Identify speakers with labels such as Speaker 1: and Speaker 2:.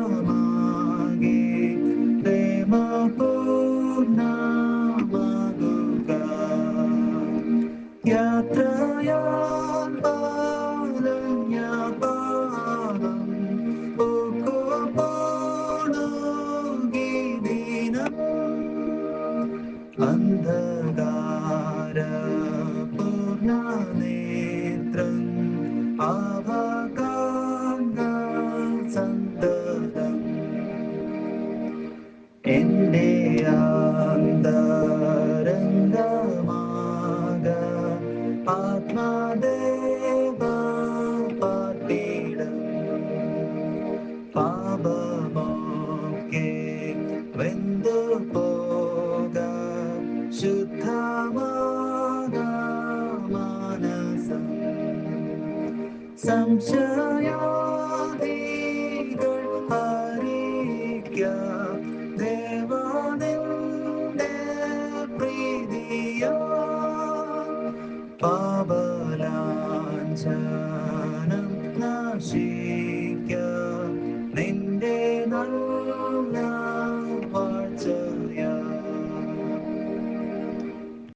Speaker 1: ಚಿತ್ತಮಾಗೆ ಪ್ರೇಮ ಪೂರ್ಣ ಮಗುಗ ಯಾತ್ರಯ ಪಾರಣ್ಯ ಪಾರಂ ಪೋಕೋ ಪಾಣೋಗಿ ದಿನ ಅಂಧಕಾರ എന്റെ ആന്തരംഗമാക ആത്മാദേവ പാട്ടിടം പാപമൊക്കെ വെന്തു പോക ശുദ്ധമാക മാനസം. സംശയാദികൾ ഹരിക്ക